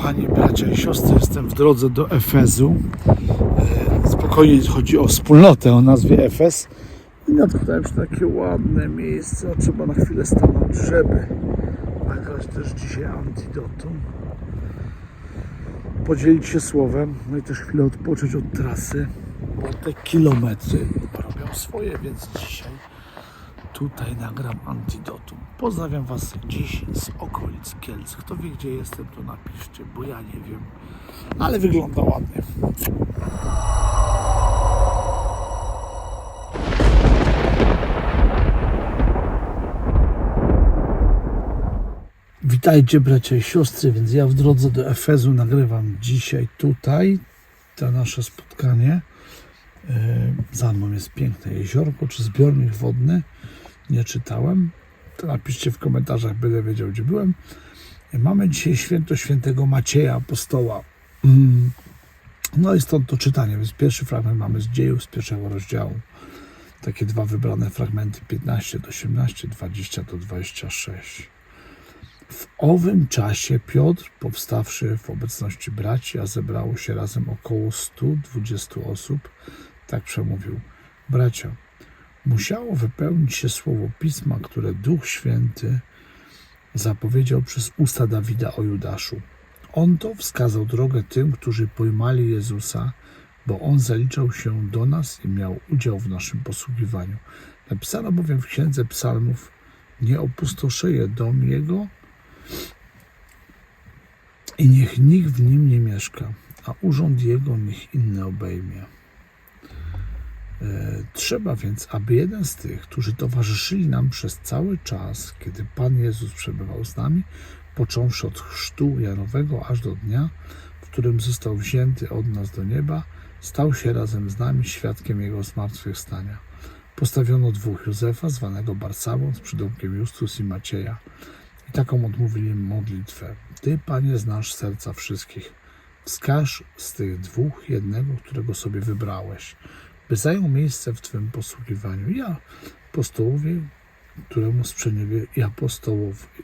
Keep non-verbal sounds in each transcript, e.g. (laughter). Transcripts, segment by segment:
Kochani bracia i siostry, jestem w drodze do Efezu. E, Spokojnie chodzi o wspólnotę o nazwie Efes. I natknąłem się takie ładne miejsce. a Trzeba na chwilę stanąć, żeby nagrać też dzisiaj antidotum. Podzielić się słowem, no i też chwilę odpocząć od trasy, bo te kilometry robią swoje, więc dzisiaj tutaj nagram antidotum. Pozdrawiam Was dziś z okolic Kielc. Kto wie, gdzie jestem, to napiszcie, bo ja nie wiem, ale wygląda ładnie. Witajcie bracia i siostry, więc ja w drodze do Efezu nagrywam dzisiaj tutaj to nasze spotkanie. E, Za mną jest piękne jeziorko czy zbiornik wodny. Nie czytałem. To napiszcie w komentarzach, będę wiedział, gdzie byłem. Mamy dzisiaj święto świętego Macieja Apostoła. Mm. No i stąd to czytanie, więc pierwszy fragment mamy z dziejów z pierwszego rozdziału. Takie dwa wybrane fragmenty 15 do 18, 20 do 26. W owym czasie Piotr, powstawszy w obecności braci, a zebrało się razem około 120 osób, tak przemówił: Bracia, musiało wypełnić się słowo pisma, które Duch Święty zapowiedział przez usta Dawida o Judaszu. On to wskazał drogę tym, którzy pojmali Jezusa, bo on zaliczał się do nas i miał udział w naszym posługiwaniu. Napisano bowiem w Księdze Psalmów: Nie opustoszeje dom jego, i niech nikt w nim nie mieszka, a urząd jego niech inny obejmie. E, Trzeba więc, aby jeden z tych, którzy towarzyszyli nam przez cały czas, kiedy Pan Jezus przebywał z nami, począwszy od chrztu Janowego aż do dnia, w którym został wzięty od nas do nieba, stał się razem z nami świadkiem Jego zmartwychwstania. Postawiono dwóch Józefa, zwanego Barsabą, z przydomkiem Justus i Macieja. I taką odmówili modlitwę. Ty, Panie, znasz serca wszystkich. Wskaż z tych dwóch jednego, którego sobie wybrałeś, by zajął miejsce w Twym posługiwaniu. Ja, apostołowie, któremu sprzeniewierzył, i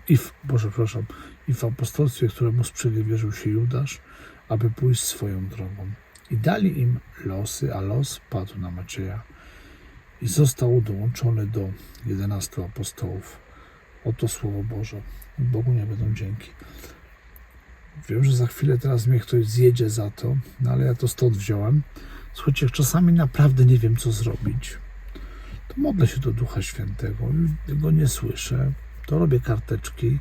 i w, Boże, przepraszam, i w apostolstwie, któremu sprzeniewierzył się Judasz, aby pójść swoją drogą. I dali im losy, a los padł na Macieja i został dołączony do jedenastu apostołów. Oto Słowo Boże. Bogu nie będą dzięki. Wiem, że za chwilę teraz mnie ktoś zjedzie za to, no ale ja to stąd wziąłem. Słuchajcie, czasami naprawdę nie wiem, co zrobić, to modlę się do Ducha Świętego go nie słyszę. To robię karteczki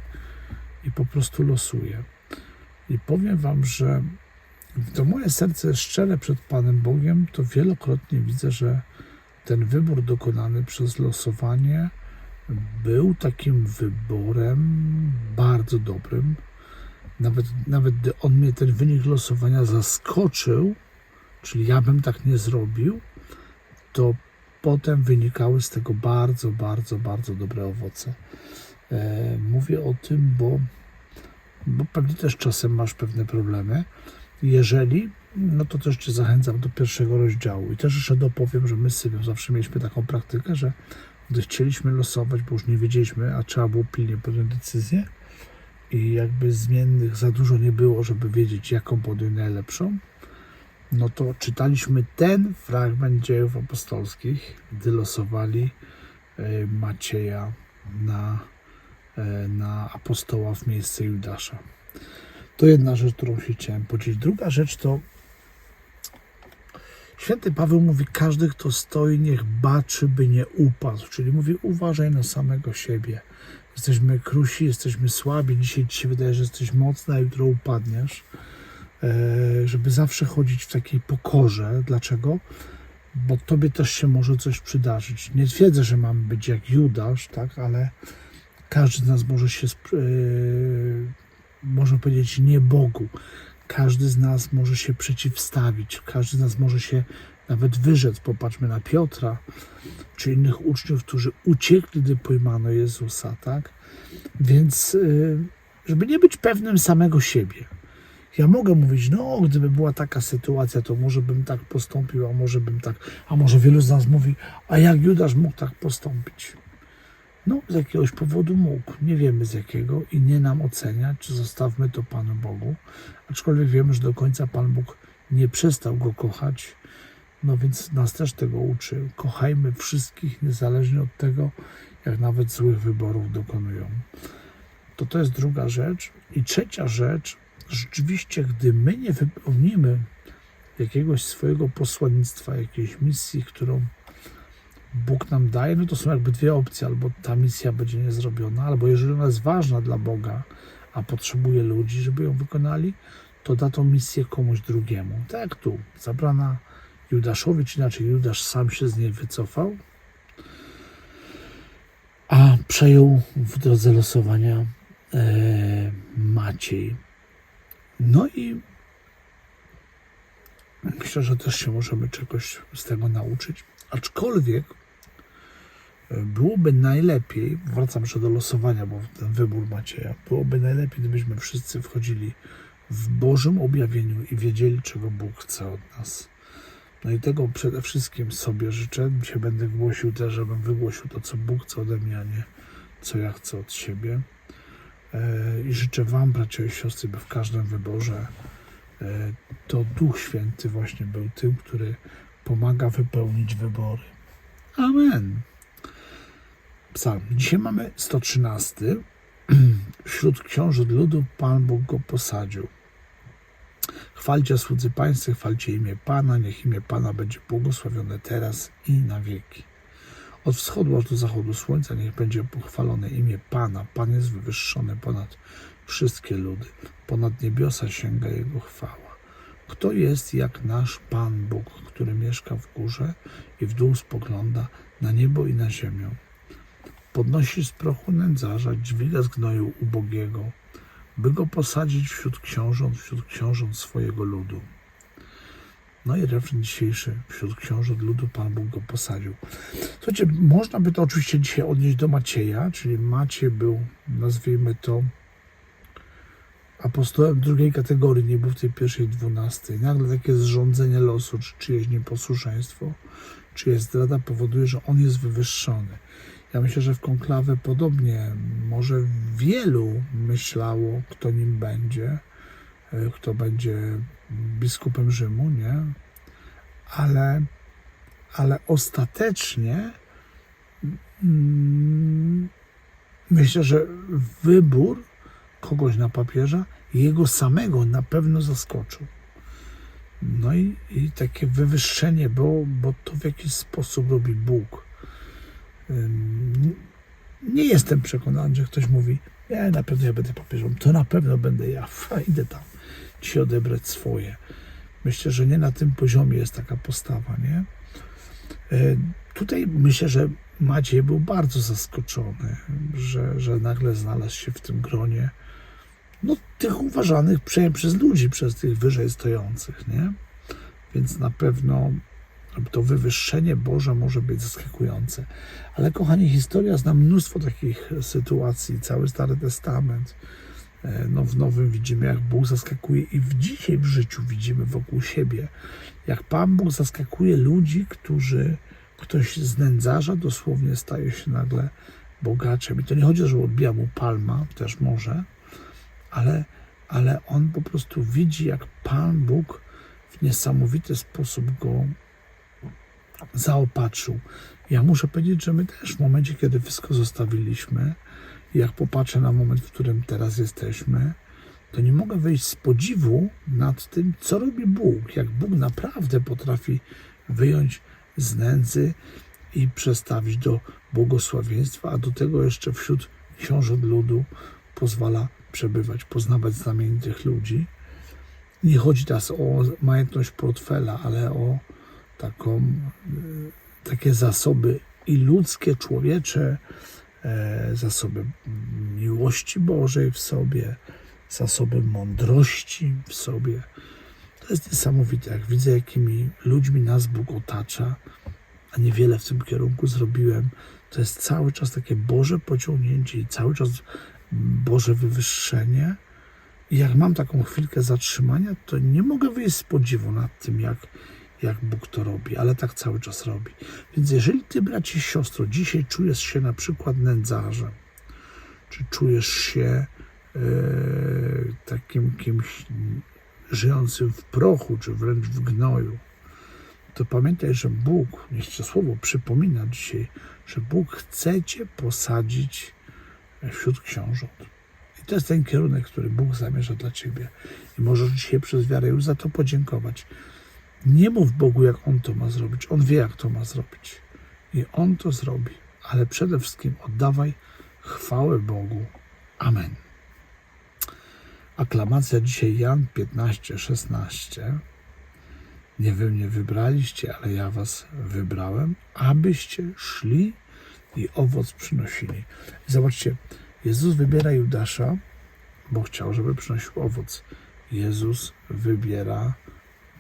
i po prostu losuję. I powiem Wam, że to moje serce szczere przed Panem Bogiem, to wielokrotnie widzę, że ten wybór dokonany przez losowanie był takim wyborem bardzo dobrym. Nawet, nawet gdy on mnie ten wynik losowania zaskoczył, czyli ja bym tak nie zrobił, to potem wynikały z tego bardzo, bardzo, bardzo dobre owoce. E, mówię o tym, bo, bo pewnie też czasem masz pewne problemy. Jeżeli, no to też Cię zachęcam do pierwszego rozdziału. I też jeszcze dopowiem, że my z Sybią zawsze mieliśmy taką praktykę, że gdy chcieliśmy losować, bo już nie wiedzieliśmy, a trzeba było pilnie podjąć decyzję i jakby zmiennych za dużo nie było, żeby wiedzieć, jaką podjąć najlepszą, no to czytaliśmy ten fragment dziejów apostolskich, gdy losowali e, Macieja na, e, na apostoła w miejsce Judasza. To jedna rzecz, którą się chciałem podzielić. Druga rzecz to Święty Paweł mówi, każdy, kto stoi, niech baczy, by nie upadł. Czyli mówi, uważaj na samego siebie. Jesteśmy krusi, jesteśmy słabi. Dzisiaj ci się wydaje, że jesteś mocny, a jutro upadniesz. E, żeby zawsze chodzić w takiej pokorze. Dlaczego? Bo tobie też się może coś przydarzyć. Nie twierdzę, że mamy być jak Judasz, tak, ale każdy z nas może się, e, można powiedzieć, nie Bogu. Każdy z nas może się przeciwstawić, każdy z nas może się nawet wyrzec. Popatrzmy na Piotra, czy innych uczniów, którzy uciekli, gdy pojmano Jezusa, tak? Więc, y, żeby nie być pewnym samego siebie. Ja mogę mówić, no, gdyby była taka sytuacja, to może bym tak postąpił, a może bym tak, a może wielu z nas mówi, a jak Judasz mógł tak postąpić? No, z jakiegoś powodu mógł. Nie wiemy z jakiego i nie nam oceniać, czy zostawmy to Panu Bogu. Aczkolwiek wiemy, że do końca Pan Bóg nie przestał go kochać. No więc nas też tego uczy. Kochajmy wszystkich, niezależnie od tego, jak nawet złych wyborów dokonują. To to jest druga rzecz. I trzecia rzecz, rzeczywiście, gdy my nie wypełnimy jakiegoś swojego posłannictwa, jakiejś misji, którą Bóg nam daje, no to są jakby dwie opcje. Albo ta misja będzie niezrobiona, albo jeżeli ona jest ważna dla Boga, a potrzebuje ludzi, żeby ją wykonali, to da tą misję komuś drugiemu. Tak jak tu, zabrana Judaszowi, czy inaczej Judasz sam się z niej wycofał, a przejął w drodze losowania e, Maciej. No i myślę, że też się możemy czegoś z tego nauczyć. Aczkolwiek e, byłoby najlepiej, wracam jeszcze do losowania, bo ten wybór Macieja, byłoby najlepiej, gdybyśmy wszyscy wchodzili w Bożym objawieniu i wiedzieli, czego Bóg chce od nas. No i tego przede wszystkim sobie życzę. Się będę głosił też, żebym wygłosił to, co Bóg chce ode mnie, a nie co ja chcę od siebie. E, I życzę Wam, bracia i siostry, by w każdym wyborze e, to Duch Święty właśnie był tym, który pomaga wypełnić wybory. Amen. Psalm. Dzisiaj mamy 113. (clears throat) Wśród książąt ludu Pan Bóg go posadził. Chwalcie słudzy Pańscy, chwalcie imię Pana, niech imię Pana będzie błogosławione teraz i na wieki. Od wschodu aż do zachodu słońca niech będzie pochwalone imię Pana. Pan jest wywyższony ponad wszystkie ludy. Ponad niebiosa sięga Jego chwała. Kto jest jak nasz Pan Bóg, który mieszka w górze i w dół spogląda na niebo i na ziemię? Podnosi z prochu nędzarza, dźwiga z gnoju ubogiego, by go posadzić wśród książąt, wśród książąt swojego ludu. No i refren dzisiejszy, wśród książąt ludu Pan Bóg go posadził. Słuchajcie, można by to oczywiście dzisiaj odnieść do Macieja, czyli Maciej był, nazwijmy to, apostołem drugiej kategorii, nie był w tej pierwszej dwunastej. Nagle takie zrządzenie losu, czy czyjeś nieposłuszeństwo, czyjeś zdrada powoduje, że on jest wywyższony. Ja myślę, że w konklawę podobnie może wielu myślało, kto nim będzie, kto będzie biskupem Rzymu, nie? Ale, ale ostatecznie mm, myślę, że wybór kogoś na papieża jego samego na pewno zaskoczył. No i, i takie wywyższenie, bo, bo to w jakiś sposób robi Bóg. Nie jestem przekonany, że ktoś mówi, nie, na pewno ja będę papieżem, to na pewno będę ja, idę tam ci odebrać swoje. Myślę, że nie na tym poziomie jest taka postawa, nie? E, Tutaj myślę, że Maciej był bardzo zaskoczony, że, że nagle znalazł się w tym gronie no, tych uważanych przez ludzi, przez tych wyżej stojących, nie? Więc na pewno to wywyższenie Boże może być zaskakujące. Ale kochani, historia zna mnóstwo takich sytuacji, cały Stary Testament. E, No, w Nowym widzimy, jak Bóg zaskakuje i w dzisiaj w życiu widzimy wokół siebie, jak Pan Bóg zaskakuje ludzi, którzy ktoś z nędzarza dosłownie staje się nagle bogaczem. I to nie chodzi, że odbija mu palma, też może, ale, ale on po prostu widzi, jak Pan Bóg w niesamowity sposób go zaopatrzył. Ja muszę powiedzieć, że my też w momencie, kiedy wszystko zostawiliśmy, jak popatrzę na moment, w którym teraz jesteśmy, to nie mogę wyjść z podziwu nad tym, co robi Bóg. Jak Bóg naprawdę potrafi wyjąć z nędzy i przestawić do błogosławieństwa, a do tego jeszcze wśród książąt ludu pozwala przebywać, poznawać znamienitych ludzi. Nie chodzi teraz o majątność portfela, ale o taką, e, takie zasoby i ludzkie, człowiecze, e, zasoby miłości Bożej w sobie, zasoby mądrości w sobie. To jest niesamowite, jak widzę, jakimi ludźmi nas Bóg otacza, a niewiele w tym kierunku zrobiłem. To jest cały czas takie Boże pociągnięcie i cały czas Boże wywyższenie. I jak mam taką chwilkę zatrzymania, to nie mogę wyjść z podziwu nad tym, jak, jak Bóg to robi, ale tak cały czas robi. Więc jeżeli ty, bracie siostro, dzisiaj czujesz się na przykład nędzarzem, czy czujesz się e, takim kimś żyjącym w prochu, czy wręcz w gnoju, to pamiętaj, że Bóg, niech Ci to słowo przypomina dzisiaj, że Bóg chce Cię posadzić wśród książąt. I to jest ten kierunek, który Bóg zamierza dla Ciebie. I możesz dzisiaj przez wiarę już za to podziękować. Nie mów Bogu, jak On to ma zrobić. On wie, jak to ma zrobić. I On to zrobi. Ale przede wszystkim oddawaj chwałę Bogu. Amen. Aklamacja dzisiaj Jan 15, 16. Nie wy mnie wybraliście, ale ja was wybrałem, abyście szli i owoc przynosili. Zobaczcie, Jezus wybiera Judasza, bo chciał, żeby przynosił owoc. Jezus wybiera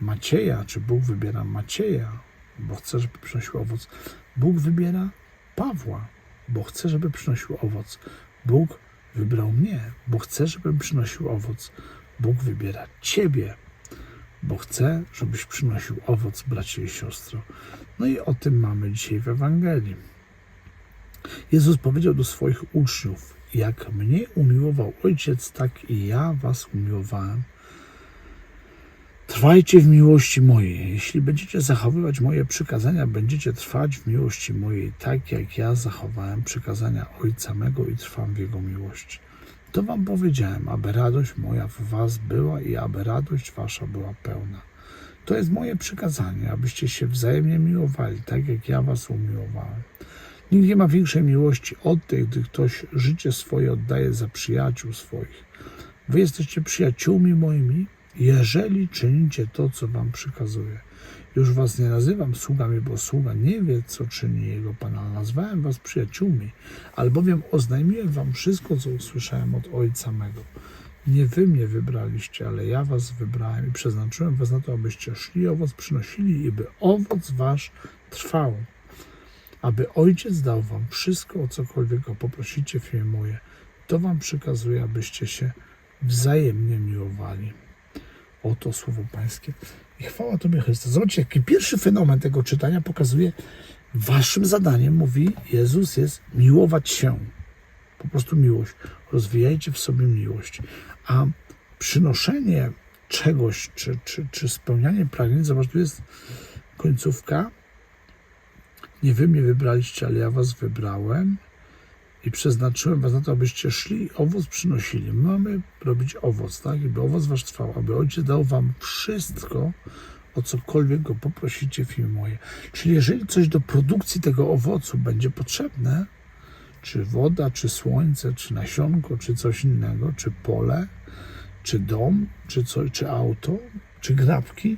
Macieja, czy Bóg wybiera Macieja, bo chce, żeby przynosił owoc. Bóg wybiera Pawła, bo chce, żeby przynosił owoc. Bóg wybrał mnie, bo chce, żebym przynosił owoc. Bóg wybiera Ciebie, bo chce, żebyś przynosił owoc, bracie i siostro. No i o tym mamy dzisiaj w Ewangelii. Jezus powiedział do swoich uczniów: Jak mnie umiłował Ojciec, tak i ja was umiłowałem. Trwajcie w miłości mojej. Jeśli będziecie zachowywać moje przykazania, będziecie trwać w miłości mojej, tak jak ja zachowałem przykazania Ojca mego i trwam w Jego miłości. To wam powiedziałem, aby radość moja w was była i aby radość wasza była pełna. To jest moje przykazanie, abyście się wzajemnie miłowali, tak jak ja was umiłowałem. Nikt nie ma większej miłości od tej, gdy ktoś życie swoje oddaje za przyjaciół swoich. Wy jesteście przyjaciółmi moimi, jeżeli czynicie to, co wam przykazuję. Już was nie nazywam sługami, bo sługa nie wie, co czyni jego Pan, ale nazwałem was przyjaciółmi, albowiem oznajmiłem wam wszystko, co usłyszałem od Ojca mego. Nie wy mnie wybraliście, ale ja was wybrałem i przeznaczyłem was na to, abyście szli owoc przynosili i by owoc wasz trwał. Aby Ojciec dał wam wszystko, o cokolwiek go poprosicie w imię moje. To wam przekazuję, abyście się wzajemnie miłowali. Oto słowo Pańskie. I chwała Tobie, Chryste. Zobaczcie, jaki pierwszy fenomen tego czytania pokazuje, Waszym zadaniem, mówi Jezus, jest miłować się. Po prostu miłość. Rozwijajcie w sobie miłość. A przynoszenie czegoś, czy, czy, czy spełnianie pragnień, zobacz, tu jest końcówka. Nie wy mnie wybraliście, ale ja was wybrałem i przeznaczyłem was na to, abyście szli i owoc przynosili. My mamy robić owoc, tak? I by owoc wasz trwał, aby Ojciec dał wam wszystko, o cokolwiek go poprosicie w imię moje. Czyli jeżeli coś do produkcji tego owocu będzie potrzebne, czy woda, czy słońce, czy nasionko, czy coś innego, czy pole, czy dom, czy, co, czy auto, czy grabki,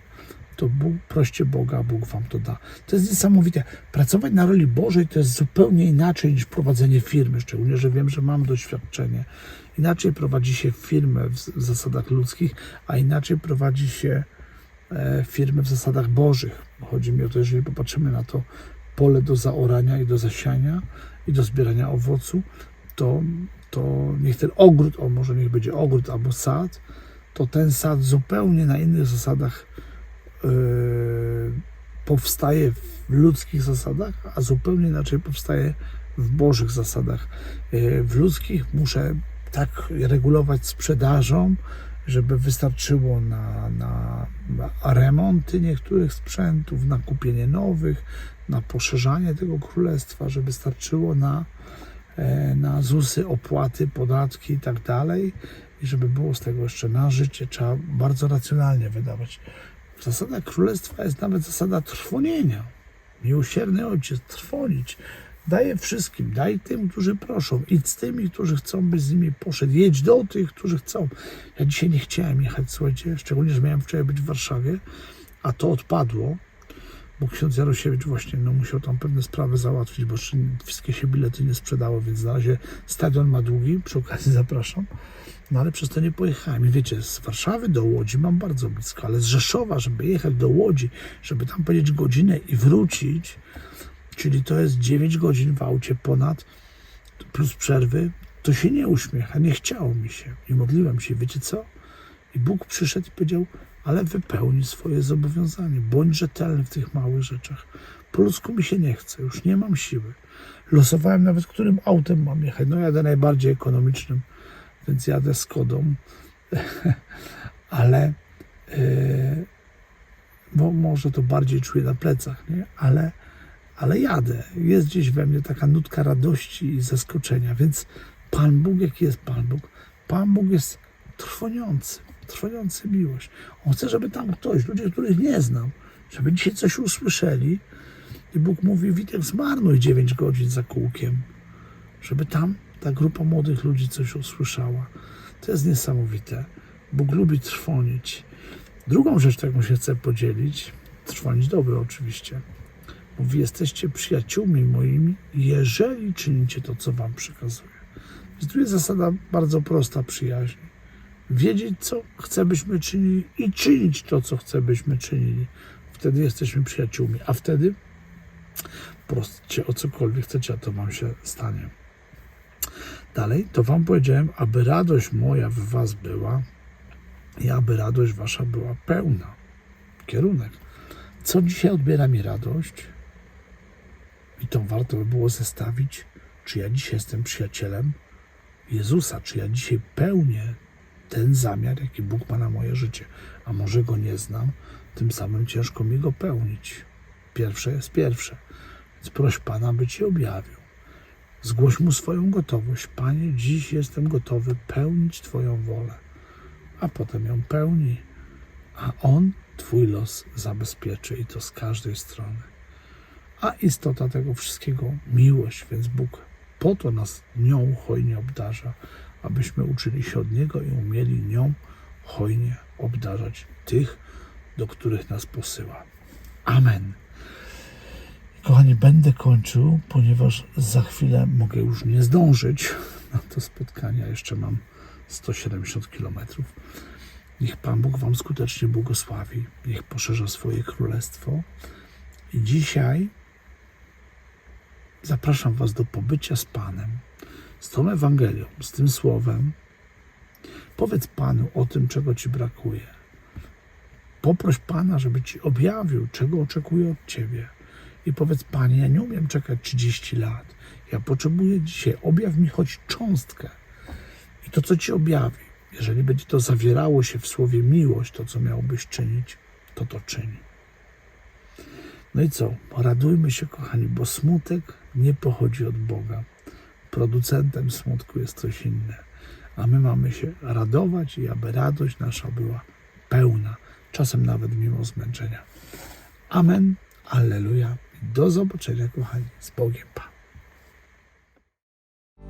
to Bóg, proście Boga, Bóg wam to da. To jest niesamowite. Pracować na roli Bożej to jest zupełnie inaczej niż prowadzenie firmy, szczególnie, że wiem, że mam doświadczenie. Inaczej prowadzi się firmę w zasadach ludzkich, a inaczej prowadzi się e, firmę w zasadach bożych. Chodzi mi o to, jeżeli popatrzymy na to pole do zaorania i do zasiania i do zbierania owocu, to, to niech ten ogród, o może niech będzie ogród albo sad, to ten sad zupełnie na innych zasadach powstaje w ludzkich zasadach, a zupełnie inaczej powstaje w bożych zasadach. Yy, w ludzkich muszę tak regulować sprzedażą, żeby wystarczyło na, na, remonty niektórych sprzętów, na kupienie nowych, na poszerzanie tego królestwa, żeby starczyło na, e, na ZUSy, opłaty, podatki i tak. I żeby było z tego jeszcze na życie, trzeba bardzo racjonalnie wydawać. W zasadach królestwa jest nawet zasada trwonienia. Miłosierny ojciec, trwonić. Daje wszystkim, daj tym, którzy proszą. Idź z tymi, którzy chcą, byś z nimi poszedł. Jedź do tych, którzy chcą. Ja dzisiaj nie chciałem jechać, słuchajcie, szczególnie, że miałem wczoraj być w Warszawie, a to odpadło, bo ksiądz Jarosiewicz właśnie no, musiał tam pewne sprawy załatwić, bo wszystkie się bilety nie sprzedało, więc na razie stadion ma długi, przy okazji zapraszam. No ale przez to nie pojechałem. I wiecie, z Warszawy do Łodzi mam bardzo blisko, ale z Rzeszowa, żeby jechać do Łodzi, żeby tam powiedzieć godzinę i wrócić, czyli to jest 9 godzin w aucie ponad, plus przerwy, to się nie uśmiecha, nie chciało mi się. I modliłem się, wiecie co? I Bóg przyszedł i powiedział, ale wypełnij swoje zobowiązanie. Bądź rzetelny w tych małych rzeczach. Po ludzku mi się nie chce, już nie mam siły. Losowałem nawet, którym autem mam jechać. No jadę najbardziej ekonomicznym, więc jadę Skodą, (laughs) ale yy, bo może to bardziej czuję na plecach, nie? Ale, ale jadę. Jest gdzieś we mnie taka nutka radości i zaskoczenia, więc Pan Bóg, jaki jest Pan Bóg? Pan Bóg jest trwoniący, trwoniący miłość. On chce, żeby tam ktoś, ludzie, których nie znam, żeby dzisiaj coś usłyszeli i Bóg mówi, Witek, zmarnuj 9 godzin za kółkiem, żeby tam ta grupa młodych ludzi coś usłyszała. To jest niesamowite. Bóg lubi trwonić. Drugą rzecz, którą się chcę podzielić, trwonić dobre oczywiście. Mówi, jesteście przyjaciółmi moimi, jeżeli czynicie to, co wam przekazuję. Więc tu jest zasada bardzo prosta przyjaźni. Wiedzieć, co chce, byśmy czynili i czynić to, co chce, byśmy czynili. Wtedy jesteśmy przyjaciółmi, a wtedy proście o cokolwiek chcecie, a to wam się stanie. Dalej, to wam powiedziałem, aby radość moja w was była i aby radość wasza była pełna. Kierunek. Co dzisiaj odbiera mi radość? I to warto by było zestawić, czy ja dzisiaj jestem przyjacielem Jezusa, czy ja dzisiaj pełnię ten zamiar, jaki Bóg ma na moje życie. A może go nie znam, tym samym ciężko mi go pełnić. Pierwsze jest pierwsze. Więc proś Pana, by Ci objawił. Zgłoś Mu swoją gotowość. Panie, dziś jestem gotowy pełnić Twoją wolę. A potem ją pełni. A On Twój los zabezpieczy i to z każdej strony. A istota tego wszystkiego miłość, więc Bóg po to nas nią hojnie obdarza, abyśmy uczyli się od Niego i umieli nią hojnie obdarzać tych, do których nas posyła. Amen. Kochani, będę kończył, ponieważ za chwilę mogę już nie zdążyć na to spotkanie. Jeszcze mam 170 kilometrów. Niech Pan Bóg Wam skutecznie błogosławi. Niech poszerza swoje królestwo. I dzisiaj zapraszam Was do pobycia z Panem, z tą Ewangelią, z tym Słowem. Powiedz Panu o tym, czego Ci brakuje. Poproś Pana, żeby Ci objawił, czego oczekuje od Ciebie. I powiedz, Panie, ja nie umiem czekać 30 lat. Ja potrzebuję dzisiaj, objaw mi choć cząstkę. I to, co Ci objawi, jeżeli będzie to zawierało się w słowie miłość, to, co miałbyś czynić, to to czyni. No i co? Radujmy się, kochani, bo smutek nie pochodzi od Boga. Producentem smutku jest coś inne. A my mamy się radować i aby radość nasza była pełna, czasem nawet mimo zmęczenia. Amen. Alleluja. Do zobaczenia, kochani. Z Bogiem. Pa.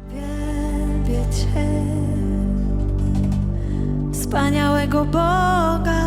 Wielbię Cię, wspaniałego Boga.